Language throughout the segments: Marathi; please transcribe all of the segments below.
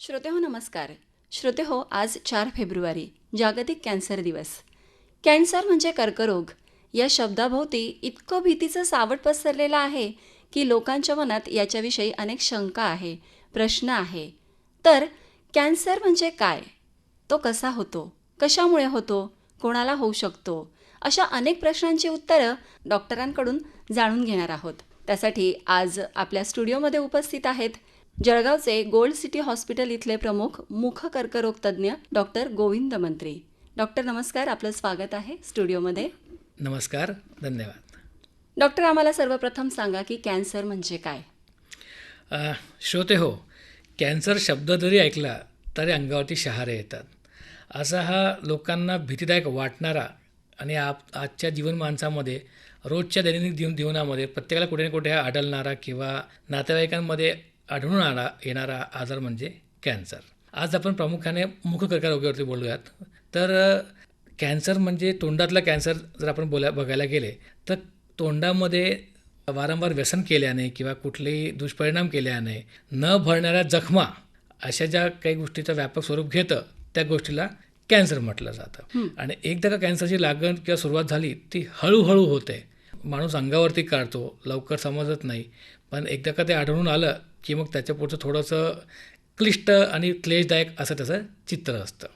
श्रोते हो नमस्कार. श्रोते हो आज चार फेब्रुवारी जागतिक कॅन्सर दिवस. कॅन्सर म्हणजे कर्करोग. या शब्दाभोवती इतकं भीतीचं सावट पसरलेलं आहे की लोकांच्या मनात याच्याविषयी अनेक शंका आहे प्रश्न आहे. तर कॅन्सर म्हणजे काय? तो कसा होतो? कशामुळे होतो? कोणाला होऊ शकतो? अशा अनेक प्रश्नांची उत्तरं डॉक्टरांकडून जाणून घेणार आहोत. त्यासाठी आज आपल्या स्टुडिओमध्ये उपस्थित आहेत जळगावचे गोल्ड सिटी हॉस्पिटल इथले प्रमुख मुख कर्करोग तज्ज्ञ डॉक्टर गोविंद मंत्री. डॉक्टर नमस्कार. आपलं स्वागत आहे स्टुडिओमध्ये. नमस्कार. धन्यवाद. डॉक्टर आम्हाला सर्वप्रथम सांगा की कॅन्सर म्हणजे काय? श्रोते हो कॅन्सर शब्द जरी ऐकला तरी अंगावरती शहारे येतात. असा हा लोकांना भीतीदायक वाटणारा आणि आप आजच्या जीवन माणसामध्ये रोजच्या दैनंदिन जीवन जीवनामध्ये प्रत्येकाला कुठे ना कुठे आढळणारा किंवा नातेवाईकांमध्ये आढळून आला येणारा आजार म्हणजे कॅन्सर. आज आपण प्रामुख्याने मुख कर्करोगावरती बोलूयात. तर कॅन्सर म्हणजे तोंडातला कॅन्सर जर आपण बोला बघायला गेले तर तोंडामध्ये वारंवार व्यसन केल्याने किंवा कुठलेही दुष्परिणाम केल्याने न भरणाऱ्या जखमा अशा ज्या काही गोष्टीचं व्यापक स्वरूप घेतं त्या गोष्टीला कॅन्सर म्हटलं जातं. आणि एकदा का कॅन्सरची लागण किंवा सुरुवात झाली ती हळूहळू होते. माणूस अंगावरती काढतो लवकर समजत नाही. पण एकदा का ते आढळून आलं की मग त्याच्या पुढचं थोडंसं क्लिष्ट आणि क्लेशदायक असं त्याचं चित्र असतं.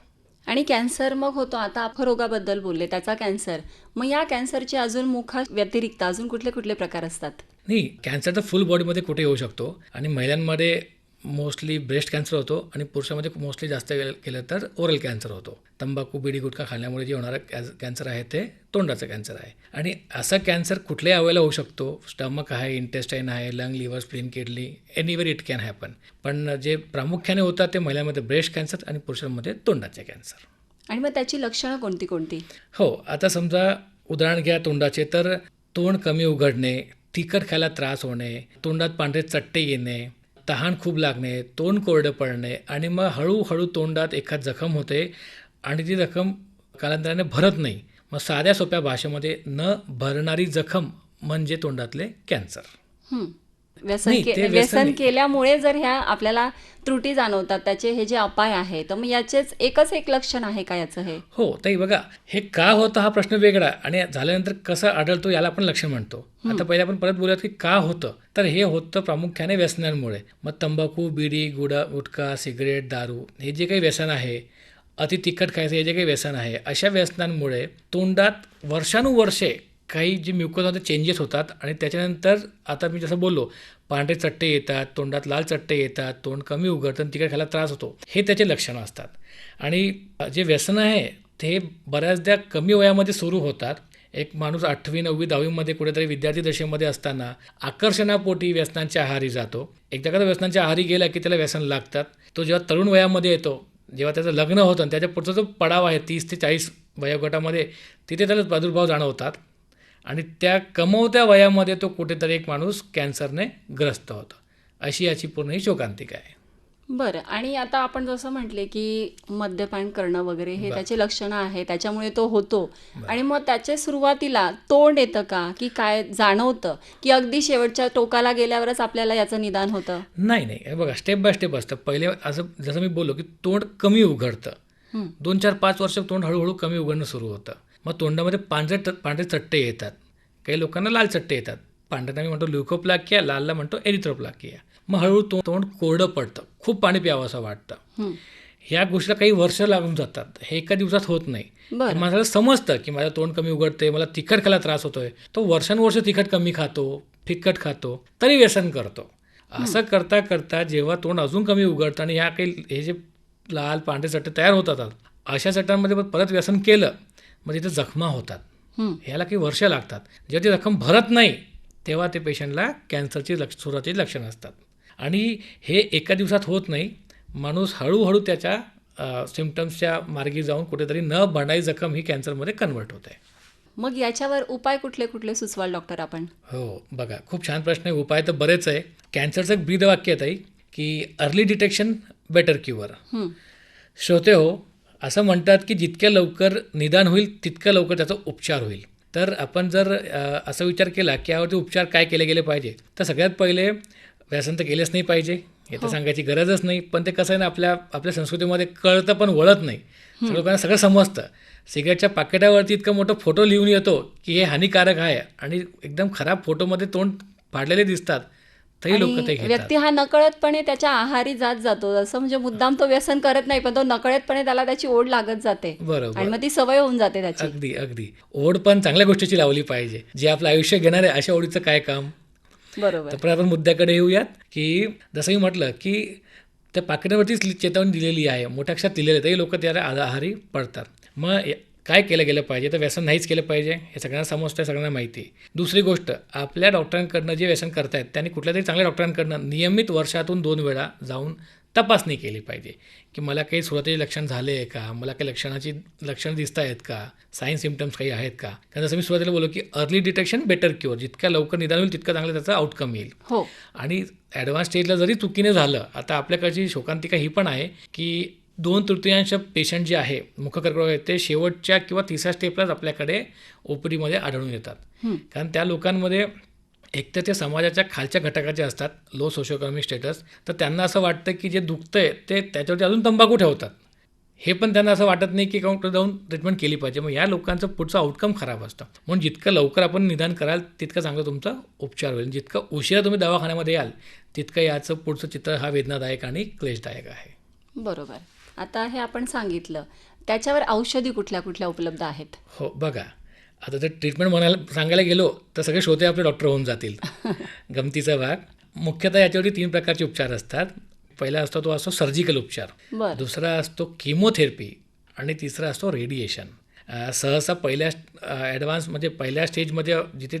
आणि कॅन्सर मग होतो आता आपण रोगाबद्दल बोलले त्याचा कॅन्सर. मग या कॅन्सरचे अजून मुखा व्यतिरिक्त अजून कुठले कुठले प्रकार असतात? नाही कॅन्सर तर फुल बॉडीमध्ये कुठे येऊ शकतो. आणि महिलांमध्ये मोस्टली ब्रेस्ट कॅन्सर होतो आणि पुरुषामध्ये मोस्टली जास्त केलं तर ओरल कॅन्सर होतो. तंबाखू बिडी गुटखा खाल्ल्यामुळे जे होणारं कॅ कॅन्सर आहे ते तोंडाचं कॅन्सर आहे. आणि असं कॅन्सर कुठल्याही अवेला होऊ शकतो. स्टमक आहे इंटेस्टाईन आहे lung liver spleen kidney anywhere it can happen पण जे प्रामुख्याने होतात ते महिलांमध्ये ब्रेस्ट कॅन्सर आणि पुरुषांमध्ये तोंडाचे कॅन्सर आणि मग त्याची लक्षणं कोणती कोणती? हो आता समजा उदाहरण घ्या तोंडाचे. तर तोंड कमी उघडणे तिखट खायला त्रास होणे तोंडात पांढरे चट्टे येणे तहान खूप लागणे तोंड कोरडं पडणे आणि मग हळूहळू तोंडात एखाद जखम होते आणि ती जखम कालांतराने भरत नाही. मग साध्या सोप्या भाषेमध्ये न भरणारी जखम म्हणजे तोंडातले कॅन्सर. व्यसन नाही, के- ते व्यसन व्यसन नाही. केल्यामुळे जर ह्या आपल्याला त्रुटी जाणवतात त्याचे हे जे अपाय आहे तर मग याचेच एकच एक लक्षण आहे का याचं हे? हो ताई बघा हे का होतं हा प्रश्न वेगळा आणि झाल्यानंतर कसं आढळतो याला आपण लक्षण म्हणतो. आता पहिले आपण परत बोलूयात की का होतं. तर हे होतं प्रामुख्याने व्यसनांमुळे. मग तंबाखू बिडी गुडा गुटखा सिगरेट दारू हे जे काही व्यसन आहे अति तिखट खायचं हे जे काही व्यसन आहे अशा व्यसनांमुळे तोंडात वर्षानुवर्षे काही जे म्युकोजमध्ये चेंजेस होतात आणि त्याच्यानंतर आता मी जसं बोललो पांढरे चट्टे येतात तोंडात लाल चट्टे येतात तोंड कमी उघडतं आणि तिकडे खायला त्रास होतो. हे त्याचे लक्षणं असतात. आणि जे व्यसन आहे ते बऱ्याचदा कमी वयामध्ये सुरू होतात. एक माणूस आठवी नववी दहावीमध्ये कुठेतरी विद्यार्थी दशेमध्ये असताना आकर्षणापोटी व्यसनांच्या आहारी जातो. एकदा का व्यसनांच्या आहारी गेला की त्याला व्यसन लागतात. तो जेव्हा तरुण वयामध्ये येतो जेव्हा त्याचं लग्न होतं आणि त्याच्या पुढचा जो पडाव आहे तीस ते चाळीस वयोगटामध्ये तिथे त्याला प्रादुर्भाव जाणवतात. आणि त्या कमवत्या वयामध्ये तो कुठेतरी एक माणूस कॅन्सरने ग्रस्त होतो. अशी याची पूर्ण ही शोकांतिका आहे. बरं. आणि आता आपण जसं म्हटले की मद्यपान करणं वगैरे हे त्याचे लक्षणं आहे त्याच्यामुळे तो होतो. आणि मग त्याच्या सुरुवातीला तोंड येतं का? की काय जाणवतं? की अगदी शेवटच्या टोकाला गेल्यावरच आपल्याला याचं निदान होतं? नाही नाही. हे बघा स्टेप बाय स्टेप असतं. पहिले असं जसं मी बोललो की तोंड कमी उघडतं. दोन चार पाच वर्ष तोंड हळूहळू कमी उघडणं सुरू होतं. मग तोंडामध्ये पांढरे ट- पांढरे चट्टे येतात. काही लोकांना लाल चट्टे येतात. पांढऱ्याला मी म्हणतो ल्युकोप्लाकिया लालला म्हणतो एरिथ्रोप्लाकिया. मग हळूहळू तो तोंड कोरडं पडतं. खूप पाणी प्यावं असं वाटतं. ह्या गोष्टीला काही वर्ष लागून जातात. हे एका दिवसात होत नाही. माणसाला समजतं की माझं तोंड कमी उघडते मला तिखट खायला त्रास होतोय. तो वर्षानुवर्ष तिखट कमी खातो फिकट खातो तरी व्यसन करतो. असं करता करता जेव्हा तोंड अजून कमी उघडतं आणि ह्या काही हे जे लाल पांढरे चट्टे तयार होतात अशा चट्ट्यांमध्ये परत व्यसन केलं मग तिथे जखमा होतात. ह्याला काही वर्ष लागतात. जेव्हा ती जखम भरत नाही तेव्हा ते पेशंटला कॅन्सरची लक्ष सुरुवातीची लक्षणं असतात. आणि हे एका दिवसात होत नाही. माणूस हळूहळू त्याच्या सिमटम्सच्या मार्गी जाऊन कुठेतरी न भरणारी जखम ही कॅन्सरमध्ये कन्वर्ट होते मग याच्यावर उपाय कुठले कुठले सुचवाल डॉक्टर आपण? हो बघा खूप छान प्रश्न आहे. उपाय तर बरेच आहे. कॅन्सरचं एक ब्रीद वाक्य आहे की अर्ली डिटेक्शन बेटर क्युअर. श्रोते हो असं म्हणतात की जितक्या लवकर निदान होईल तितक्या लवकर त्याचा उपचार होईल. तर आपण जर असा विचार केला की यावरती उपचार काय केले गेले पाहिजे तर सगळ्यात पहिले व्यसन तर केलेच नाही पाहिजे. हे तर सांगायची गरजच नाही. पण ते कसं आहे ना आपल्या आपल्या संस्कृतीमध्ये कळतं पण वळत नाही. लोकांना सगळं समजतं. सिगारेटच्या पाकिटावरती इतकं मोठं फोटो लिहून येतो की हे हानिकारक आहे. आणि एकदम खराब फोटोमध्ये तोंड फाडलेले दिसतात. लोक ते व्यक्ती हा नकळतपणे त्याच्या आहारी जात जातो. जसं म्हणजे मुद्दाम तो व्यसन करत नाही पण तो नकळतपणे त्याला त्याची ओढ लागत जाते. बरोबर. आणि मग ती सवय होऊन जाते त्याची. अगदी अगदी. ओढ पण चांगल्या गोष्टीची लावली पाहिजे. जे आपलं आयुष्य घेणार आहे अशा ओढीचं काय काम? बरोबर. तर आपण मुद्द्याकडे येऊयात की जसं मी म्हटलं की त्या पाकिटावरतीच चेतावणी दिलेली आहे मोठ्या अक्षरात दिलेली आहे तरी लोक त्या आहारी पडतात. मग काय केलं गेलं पाहिजे? तर व्यसन नाहीच केलं पाहिजे हे सगळ्यांना समजतं सगळ्यांना माहिती आहे. दुसरी गोष्ट आपल्या डॉक्टरांकडनं जे व्यसन करतायत त्यांनी कुठल्या तरी चांगल्या डॉक्टरांकडनं नियमित वर्षातून दोन वेळा जाऊन तपासणी केली पाहिजे. की मला काही सुरुवातीचे लक्षण झाले आहे का? मला काही लक्षणाची लक्षणं दिसत आहेत का? साईन सिमटम्स काही आहेत का? कारण जसं मी सुरुवातीला बोललो की अर्ली डिटेक्शन बेटर क्युअर जितक्या लवकर निदान होईल तितकं चांगलं त्याचं आउटकम येईल. हो. आणि ॲडव्हान्स स्टेजला जरी चुकीने झालं आता आपल्याकडची शोकांतिका ही पण आहे की दोन तृतीयांश पेशंट जे आहे मुख कर्करोग आहेत ते शेवटच्या किंवा तिसऱ्या स्टेपलाच आपल्याकडे ओ पी डीमध्ये आढळून येतात. कारण त्या लोकांमध्ये एक तर ते समाजाच्या खालच्या घटकाचे असतात लो सोशो इकॉनॉमिक स्टेटस तर त्यांना असं वाटतं की जे दुखतंय ते त्याच्यावरती अजून तंबाखू ठेवतात. हे पण त्यांना असं वाटत नाही की काउंटर जाऊन ट्रीटमेंट केली पाहिजे. मग या लोकांचं पुढचं आउटकम खराब असतं. म्हणून जितकं लवकर आपण निदान कराल तितकं चांगलं तुमचा उपचार होईल. जितकं उशिरा तुम्ही दवाखान्यामध्ये याल तितकं याचं पुढचं चित्र हा वेदनादायक आणि क्लेशदायक आहे. बरोबर. आता हे आपण सांगितलं. त्याच्यावर औषधी कुठल्या कुठल्या उपलब्ध आहेत? हो बघा. आता जर ट्रीटमेंट म्हणायला सांगायला गेलो तर सगळे श्रोते आपले डॉक्टर होऊन जातील. गमतीचा भाग. मुख्यतः याच्यावरती तीन प्रकारचे उपचार असतात. पहिला असतो तो असतो सर्जिकल उपचार. दुसरा असतो किमोथेरपी आणि तिसरा असतो रेडिएशन सहसा पहिल्या ॲडव्हान्स म्हणजे पहिल्या स्टेजमध्ये जिथे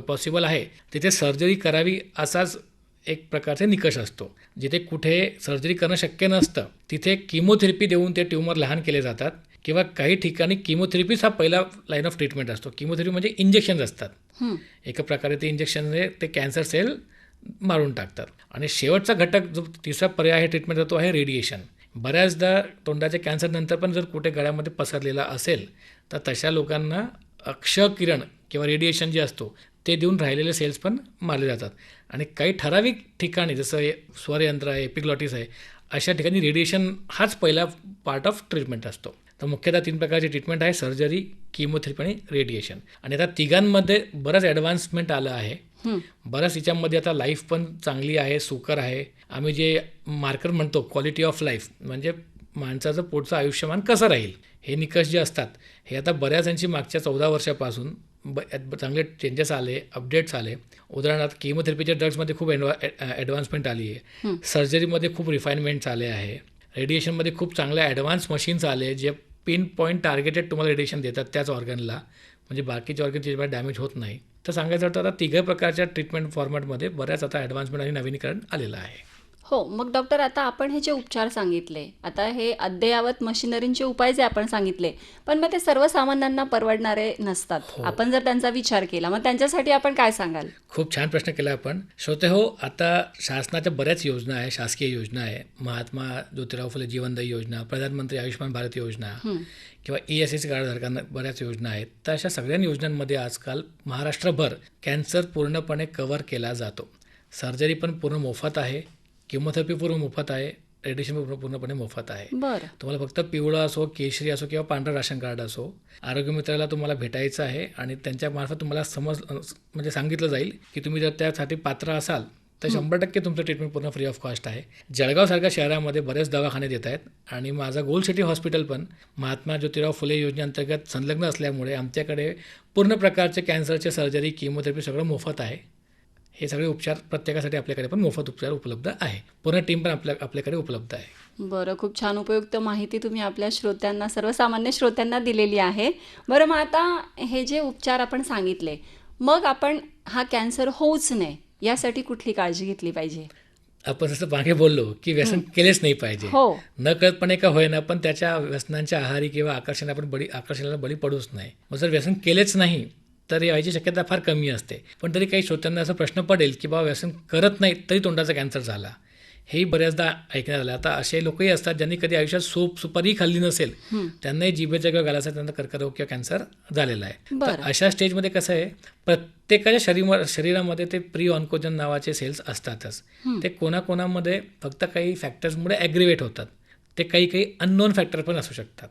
पॉसिबल आहे तिथे सर्जरी करावी असाच एक प्रकारचे निकष असतो. जिथे कुठे सर्जरी करणं शक्य नसतं तिथे किमोथेरपी देऊन ते ट्यूमर लहान केले जातात किंवा काही ठिकाणी किमोथेरपीच हा पहिला लाईन ऑफ ट्रीटमेंट असतो. किमोथेरपी म्हणजे इंजेक्शन्स असतात. एका प्रकारे ते इंजेक्शनने ते कॅन्सर सेल मारून टाकतात. आणि शेवटचा घटक जो तिसरा पर्याय आहे ट्रीटमेंटचा तो आहे रेडिएशन बऱ्याचदा तोंडाच्या कॅन्सरनंतर पण जर कुठे गळ्यामध्ये पसरलेला असेल तर तशा लोकांना अक्षकिरण किंवा रेडिएशन जे असतो ते देऊन राहिलेले सेल्स पण मारले जातात. आणि काही ठराविक ठिकाणी जसं स्वरयंत्र आहे एपिग्लॉटिस आहे अशा ठिकाणी रेडिएशन हाच पहिला पार्ट ऑफ ट्रीटमेंट असतो. तर मुख्यतः तीन प्रकारची ट्रीटमेंट आहे सर्जरी किमोथेरपी आणि रेडिएशन आणि आता तिघांमध्ये बरंच ॲडव्हान्समेंट आलं आहे. बऱ्याच याच्यामध्ये आता लाईफ पण चांगली आहे सुकर आहे. आम्ही जे मार्कर म्हणतो क्वालिटी ऑफ लाईफ म्हणजे माणसाचं पुढचं आयुष्यमान कसं राहील? हे निकष जे असतात हे आता बऱ्याचशा मागच्या चौदा वर्षापासून ब चांगले चेंजेस आले अपडेट्स आले. उदाहरणार्थ केमोथेरपीच्या ड्रग्समध्ये खूप ॲडव्हा ॲडव्हान्समेंट आली आहे. सर्जरीमध्ये खूप रिफाईनमेंट्स आले आहे. रेडिएशनमध्ये खूप चांगल्या ॲडव्हान्स मशीन्स आले जे पिन पॉईंट टार्गेटेड तुम्हाला रेडिएशन देतात त्याच ऑर्गनला म्हणजे बाकीचे ऑर्गन त्याच्यामुळे डॅमेज होत नाही. तर सांगायचं तर आता तिघं प्रकारच्या ट्रीटमेंट फॉर्मॅटमध्ये बऱ्याच आता ॲडव्हान्समेंट आणि नवीनीकरण आलेलं आहे. हो मग डॉक्टर आता आपण हे जे उपचार सांगितले आता हे अद्ययावत मशिनरींचे उपाय जे आपण सांगितले पण मग ते सर्वसामान्यांना परवडणारे नसतात. आपण जर त्यांचा विचार केला मग त्यांच्यासाठी आपण काय सांगाल? खूप छान प्रश्न केला आपण. श्रोते हो आता शासनाच्या बऱ्याच योजना आहे शासकीय योजना आहे. महात्मा ज्योतिराव फुले जीवनदायी योजना प्रधानमंत्री आयुष्यमान भारत योजना किंवा ई एस एस कार्डधारकांना बऱ्याच योजना आहेत. तर अशा सगळ्या योजनांमध्ये आजकाल महाराष्ट्रभर कॅन्सर पूर्णपणे कव्हर केला जातो. सर्जरी पण पूर्ण मोफत आहे. किमोथेरपी पूर्ण मोफत आहे. रेडिएशन पूर्ण पूर्णपणे मोफत आहे. तुम्हाला फक्त पिवळं असो केशरी असो किंवा पांढरं राशन कार्ड असो आरोग्यमित्राला तुम्हाला भेटायचं आहे आणि त्यांच्यामार्फत तुम्हाला समज म्हणजे सांगितलं जाईल की तुम्ही जर त्यासाठी पात्र असाल तर शंभर टक्के तुमचं ट्रीटमेंट पूर्ण फ्री ऑफ कॉस्ट आहे. जळगावसारख्या शहरामध्ये बरेच दवाखाने देत आहेत आणि माझं गोल्ड सिटी हॉस्पिटल पण महात्मा ज्योतिराव फुले योजनेअंतर्गत संलग्न असल्यामुळे आमच्याकडे पूर्ण प्रकारचे कॅन्सरचे सर्जरी किमोथेरपी सगळं मोफत आहे. हे सगळे उपचार प्रत्येकासाठी आपल्याकडे पण मोफत उपचार उपलब्ध आहे. पूर्ण टीम पण आपल्या आपल्याकडे उपलब्ध आहे. बरं खूप छान उपयुक्त माहिती तुम्ही आपल्या श्रोत्यांना सर्वसामान्य श्रोत्यांना दिलेली आहे. बरं मग आता हे जे उपचार आपण सांगितले मग आपण हा कॅन्सर होऊच नये यासाठी कुठली काळजी घेतली पाहिजे? आपण जसं मागे बोललो की व्यसन केलेच नाही पाहिजे. हो. न कळतपणे का होईना पण त्याच्या व्यसनांच्या आहारी किंवा आकर्षण आपण बळी आकर्षणाला बळी पडूच नाही. मग जर व्यसन केलेच नाही तर याची शक्यता फार कमी असते. पण तरी काही श्रोत्यांना असा प्रश्न पडेल की बाबा व्यसन करत नाही तरी तोंडाचा कॅन्सर झाला. हेही बऱ्याचदा ऐकण्यात आलं. आता असे लोकही असतात ज्यांनी कधी आयुष्यात सोप सुपारी खाल्ली नसेल त्यांनाही जिभेच्या किंवा गालाचा त्यांना कर्करोग किंवा कॅन्सर झालेला आहे. तर. अशा स्टेजमध्ये कसं आहे प्रत्येकाच्या शरीर शरीरामध्ये ते प्री ऑन्कोजन नावाचे सेल्स असतातच. ते कोणाकोणामध्ये फक्त काही फॅक्टर्समुळे ॲग्रिवेट होतात. ते काही काही अननोन फॅक्टर पण असू शकतात.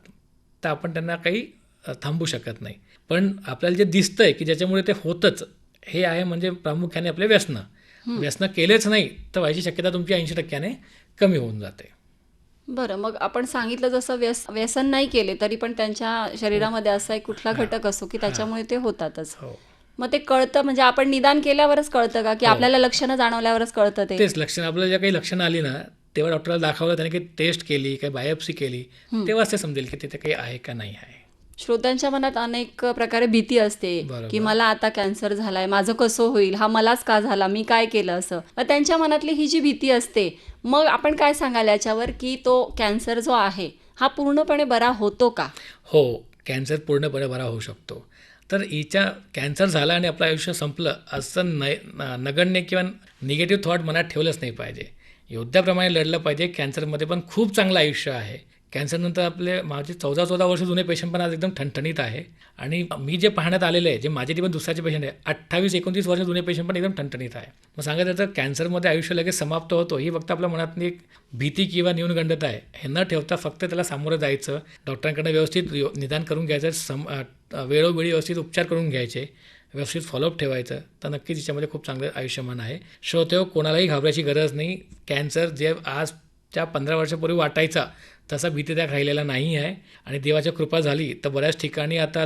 तर आपण त्यांना काही थांबू शकत नाही. पण आपल्याला जे दिसतंय की ज्याच्यामुळे ते होतच हे आहे म्हणजे प्रामुख्याने आपले व्यसनं. व्यसनं केलेच नाही तर व्हायची शक्यता तुमची ऐंशी टक्क्याने कमी होऊन जाते. बरं मग आपण सांगितलं जसं व्यस व्यसन नाही केले तरी पण त्यांच्या शरीरामध्ये असा एक कुठला घटक असो की त्याच्यामुळे ते होतातच. हो. मग ते कळतं म्हणजे आपण निदान केल्यावरच कळतं का? की आपल्याला लक्षणं जाणवल्यावरच कळतं ते? तेच लक्षणं आपल्याला ज्या काही लक्षणं आली ना तेव्हा डॉक्टरला दाखवलं त्याने काही टेस्ट केली काही बायोप्सी केली तेव्हाच ते समजेल की तिथे काही आहे का नाही आहे. श्रोत्यांच्या मनात अनेक प्रकारे भीती असते. की मला आता कॅन्सर झालाय माझं कसं होईल हा मलाच का झाला मी काय केलं असं. त्यांच्या मनातली ही जी भीती असते मग आपण काय सांगाल याच्यावर की तो कॅन्सर जो आहे हा पूर्णपणे बरा होतो का? हो कॅन्सर पूर्णपणे बरा होऊ शकतो. तर हिच्या कॅन्सर झाला आणि आपलं आयुष्य संपलं असं न नगण्य किंवा निगेटिव्ह थॉट मनात ठेवलंच नाही पाहिजे. योद्ध्याप्रमाणे लढलं पाहिजे कॅन्सरमध्ये पण खूप चांगलं आयुष्य आहे. कॅन्सरनंतर आपले माझे चौदा चौदा वर्ष जुने पेशंट पण आज एकदम ठणठणीत आहे. आणि मी जे पाहण्यात आलेले आहे जे माझे पण दुसऱ्याचे पेशंट आहे अठ्ठावीस एकोणतीस वर्ष जुने पेशंट पण एकदम ठणठणीत आहे. मग सांगायचं तर कॅन्सरमध्ये आयुष्य लगेच समाप्त होतो. ही फक्त आपल्या मनातली एक भीती किंवा न्यूनगंडता आहे. हे न ठेवता फक्त त्याला सामोरं जायचं डॉक्टरांकडनं व्यवस्थित यो- निदान करून घ्यायचं सम वेळोवेळी व्यवस्थित उपचार करून घ्यायचे व्यवस्थित फॉलोअप ठेवायचं तर नक्कीच याच्यामध्ये खूप चांगलं आयुष्यमान आहे. श्रोतेव कोणालाही घाबरायची गरज नाही. कॅन्सर जे आजच्या पंधरा वर्षापूर्वी वाटायचा तसा भीतीदायक राहिलेला नाही आहे आणि देवाच्या कृपा झाली तर बऱ्याच ठिकाणी आता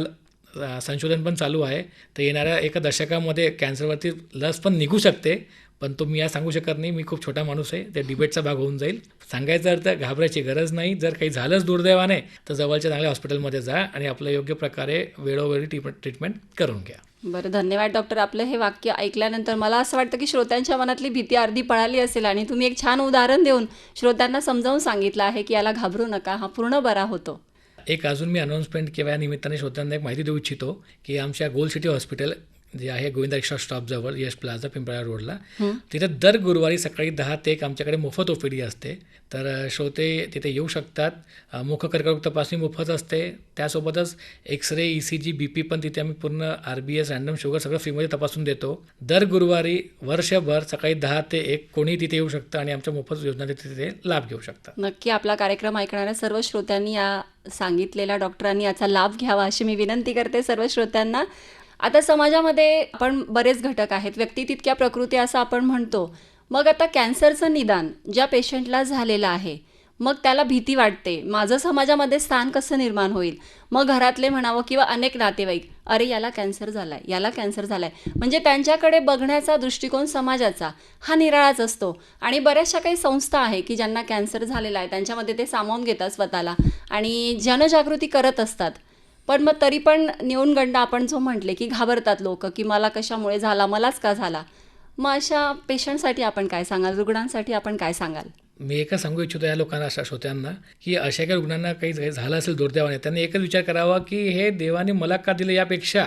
संशोधन पण चालू आहे. तर येणाऱ्या एका दशकामध्ये कॅन्सरवरती लस पण निघू शकते. पण तो मी या सांगू शकत नाही. मी खूप छोटा माणूस आहे. त्या डिबेटचा भाग होऊन जाईल. सांगायचं अर्थ घाबरायची गरज नाही. जर काही झालंच दुर्दैवाने तर जवळच्या चांगल्या हॉस्पिटलमध्ये जा आणि आपलं योग्य प्रकारे वेळोवेळी ट्रीटमेंट ट्रीटमेंट करून घ्या. बरं धन्यवाद डॉक्टर. आपलं हे वाक्य ऐकल्यानंतर मला असं वाटतं की श्रोत्यांच्या मनातली भीती अर्धी पळाली असेल आणि तुम्ही एक छान उदाहरण देऊन श्रोत्यांना समजावून सांगितलं आहे की याला घाबरू नका हा पूर्ण बरा होतो. एक अजून मी अनाऊन्समेंट किंवा या निमित्ताने श्रोत्यांना एक माहिती देऊ इच्छितो की आमच्या गोल सिटी हॉस्पिटल जे आहे गोविंदा रिक्षा स्टॉपजवळ यश प्लाझा पिंपळा रोडला तिथे दर गुरुवारी सकाळी दहा ते एक आमच्याकडे मोफत ओपीडी असते. तर श्रोते तिथे येऊ शकतात. मुख कर्करोग तपासणी मोफत असते. त्यासोबतच X ray E C G B P पण तिथे आम्ही पूर्ण R B S random sugar सगळं फ्रीमध्ये तपासून देतो. दर गुरुवारी वर्षभर सकाळी दहा ते एक कोणी तिथे येऊ शकतं आणि आमच्या मोफत योजना तिथे लाभ घेऊ शकतात. नक्की आपला कार्यक्रम ऐकणाऱ्या सर्व श्रोत्यांनी या सांगितलेल्या डॉक्टरांनी याचा लाभ घ्यावा अशी मी विनंती करते. सर्व श्रोत्यांना आता समाजामध्ये आपण बरेच घटक आहेत. व्यक्ती तितक्या प्रकृती असं आपण म्हणतो. मग आता कॅन्सरचं निदान ज्या पेशंटला झालेलं आहे मग त्याला भीती वाटते. माझं समाजामध्ये स्थान कसं निर्माण होईल? मग घरातले म्हणावं किंवा अनेक नातेवाईक अरे याला कॅन्सर झालाय याला कॅन्सर झालाय. म्हणजे त्यांच्याकडे बघण्याचा दृष्टिकोन समाजाचा हा निराळाच असतो. आणि बऱ्याचशा काही संस्था आहे की ज्यांना कॅन्सर झालेला आहे त्यांच्यामध्ये ते सामावून घेतात स्वतःला. आणि जनजागृती करत असतात. पण मग तरी पण न्यूनगंड आपण जो म्हटले की घाबरतात लोक की मला कशामुळे झाला मलाच का झाला? मग अशा पेशंटसाठी आपण काय सांगाल? रुग्णांसाठी आपण काय सांगाल? मी एकच सांगू इच्छितो या लोकांना अशा श्रोत्यांना की अशा काही रुग्णांना काही काही झालं असेल दुर्दैवाने त्यांनी एकच विचार करावा की हे देवाने मला का दिलं यापेक्षा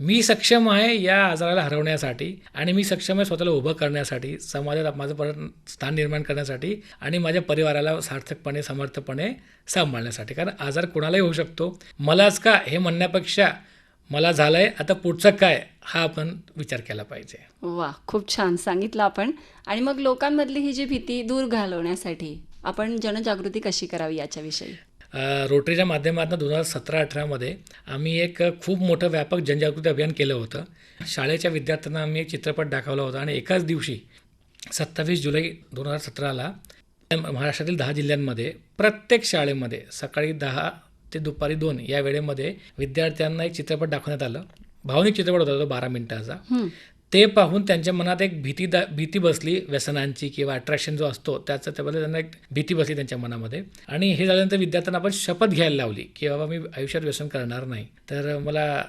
मी सक्षम आहे या आजाराला हरवण्यासाठी आणि मी सक्षम आहे स्वतःला उभं करण्यासाठी समाजात माझं परत स्थान निर्माण करण्यासाठी आणि माझ्या परिवाराला सार्थकपणे समर्थपणे सांभाळण्यासाठी. कारण आजार कोणालाही होऊ शकतो. मलाच का हे म्हणण्यापेक्षा मला झालंय आता पुढचं काय हा आपण विचार केला पाहिजे. वा खूप छान. सांगितलं आपण. आणि मग लोकांमधली ही जी भीती दूर घालवण्यासाठी आपण जनजागृती कशी करावी याच्याविषयी? रोटरीच्या माध्यमातून दोन हजार सतरा अठरामध्ये आम्ही एक खूप मोठं व्यापक जनजागृती अभियान केलं होतं. शाळेच्या विद्यार्थ्यांना आम्ही एक चित्रपट दाखवला होता आणि एकाच दिवशी सत्तावीस जुलै दोन हजार सतराला महाराष्ट्रातील दहा जिल्ह्यांमध्ये प्रत्येक शाळेमध्ये सकाळी दहा ते दुपारी दोन या वेळेमध्ये विद्यार्थ्यांना एक चित्रपट दाखवण्यात आलं. भावनिक चित्रपट होता तो बारा मिनिटाचा. ते पाहून त्यांच्या मनात एक भीती दा भीती बसली व्यसनांची किंवा अट्रॅक्शन जो असतो त्याचं त्याबद्दल त्यांना एक भीती बसली त्यांच्या मनामध्ये. आणि हे झाल्यानंतर विद्यार्थ्यांना आपण शपथ घ्यायला लावली की बाबा मी आयुष्यात व्यसन करणार नाही. तर मला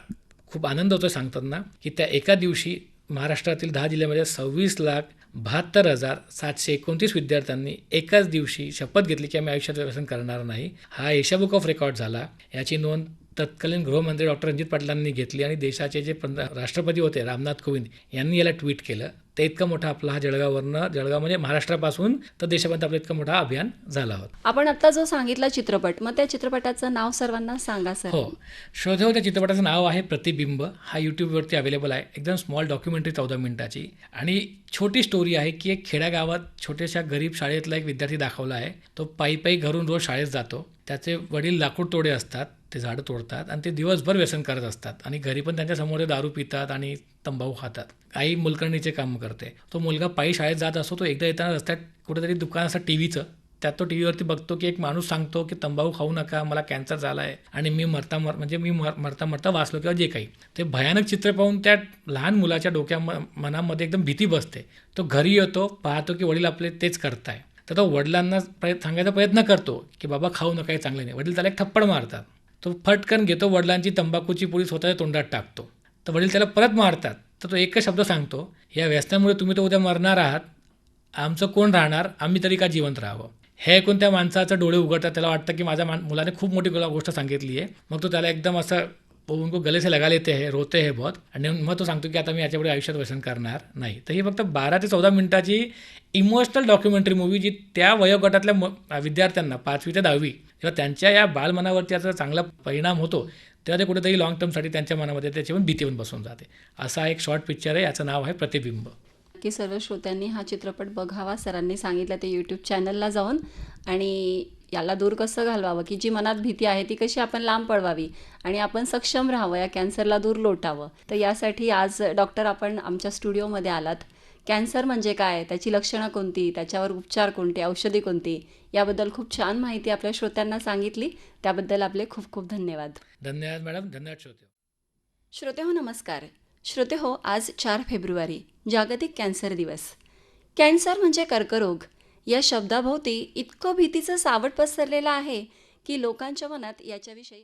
खूप आनंद होतो सांगताना की त्या एका दिवशी महाराष्ट्रातील दहा जिल्ह्यामध्ये सव्वीस लाख बहात्तर हजार सातशे एकोणतीस विद्यार्थ्यांनी एकाच दिवशी शपथ घेतली की आम्ही आयुष्यात व्यसन करणार नाही. हा एशिया बुक ऑफ रेकॉर्ड झाला. याची नोंद तत्कालीन गृहमंत्री डॉक्टर रणजित पाटलांनी घेतली आणि देशाचे जे पंत राष्ट्रपती होते रामनाथ कोविंद यांनी याला ट्विट केलं. ते इतकं मोठं आपला हा जळगाववरनं जळगाव म्हणजे महाराष्ट्रापासून तर देशापर्यंत आपलं इतकं मोठं अभियान झालं होतं. आपण आता जो सांगितला चित्रपट मग त्या चित्रपटाचं नाव सर्वांना सांगा सर. हो. शोधव त्या चित्रपटाचं नाव आहे प्रतिबिंब. हा यूट्यूबवरती अवेलेबल आहे. एकदम स्मॉल डॉक्युमेंटरी चौदा मिनिटाची. आणि छोटी स्टोरी आहे की एक खेड्यागावात छोट्याशा गरीब शाळेतला एक विद्यार्थी दाखवला आहे. तो पायी पायी घरून रोज शाळेत जातो. त्याचे वडील लाकूड तोडे असतात. ते झाडं तोडतात आणि ते दिवसभर व्यसन करत असतात. आणि घरी पण त्यांच्यासमोर ते दारू पितात आणि तंबाखू खातात. आई मुलकर्णीचे काम करते. तो मुलगा पायी शाळेत जात असतो तो एकदा येताना रस्त्यात कुठेतरी दुकान असतं टी व्हीचं त्यात तो टी व्हीवरती बघतो की एक माणूस सांगतो की तंबाखू खाऊ नका मला कॅन्सर झाला आहे आणि मी मरता मर म्हणजे मी मर मरता मरता वाचलो किंवा जे काही. ते भयानक चित्र पाहून त्या लहान मुलाच्या डोक्या मनामध्ये एकदम भीती बसते. तो घरी येतो पाहतो की वडील आपले तेच करताय. तर तो वडिलांना प्रय सांगायचा प्रयत्न करतो की बाबा खाऊ नका हे चांगले नाही. वडील त्याला एक थप्पड मारतात. तो फटकन घेतो वडिलांची तंबाखूची पुडी स्वतःच्या तोंडात टाकतो. तर वडील त्याला परत मारतात. तर तो एकच शब्द सांगतो या व्यसनामुळे तुम्ही तर उद्या मरणार आहात. आमचं कोण राहणार? आम्ही तरी का जिवंत राहावं? हे ऐकून त्या माणसाचं डोळे उघडतात. त्याला वाटतं की माझ्या मान मुलाने खूप मोठी गोष्ट सांगितली आहे. मग तो त्याला एकदम असं उनको गले से लगा लेते हैं रोते हैं बहुत. आणि मग तो सांगतो की आता मी याच्यापुढे आयुष्यात व्यसन करणार नाही. तर ही फक्त बारा ते चौदा मिनिटाची इमोशनल डॉक्युमेंटरी मूवी जी त्या वयोगटातल्या म विद्यार्थ्यांना पाचवी ते दहावी किंवा त्यांच्या या बालमनावरती याचा चांगला परिणाम होतो. तेव्हा ते कुठेतरी लॉंग टर्मसाठी त्यांच्या मनामध्ये त्याची पण भीती पण बसून जाते. असा एक शॉर्ट पिक्चर आहे याचं नाव आहे प्रतिबिंब. की सर्व श्रोत्यांनी हा चित्रपट बघावा सरांनी सांगितलं ते यूट्यूब चॅनलला जाऊन. आणि याला दूर कसं घालवावं? की जी मनात भीती आहे ती कशी आपण लांब पळवावी? आणि आपण सक्षम राहावं या कॅन्सरला दूर लोटावं? तर यासाठी आज डॉक्टर आपण आमच्या स्टुडिओमध्ये आलात. कॅन्सर म्हणजे काय? त्याची लक्षणं कोणती? त्याच्यावर उपचार कोणते? औषधी कोणती? याबद्दल खूप छान माहिती आपल्या श्रोत्यांना सांगितली. त्याबद्दल आपले खूप खूप धन्यवाद. धन्यवाद मॅडम. धन्यवाद श्रोते. श्रोते हो नमस्कार. श्रोते हो आज चार फेब्रुवारी जागतिक कॅन्सर दिवस. कॅन्सर म्हणजे कर्करोग. या शब्दाभोवती इतकं भीतीचं सावट पसरलेलं आहे की लोकांच्या मनात याच्याविषयी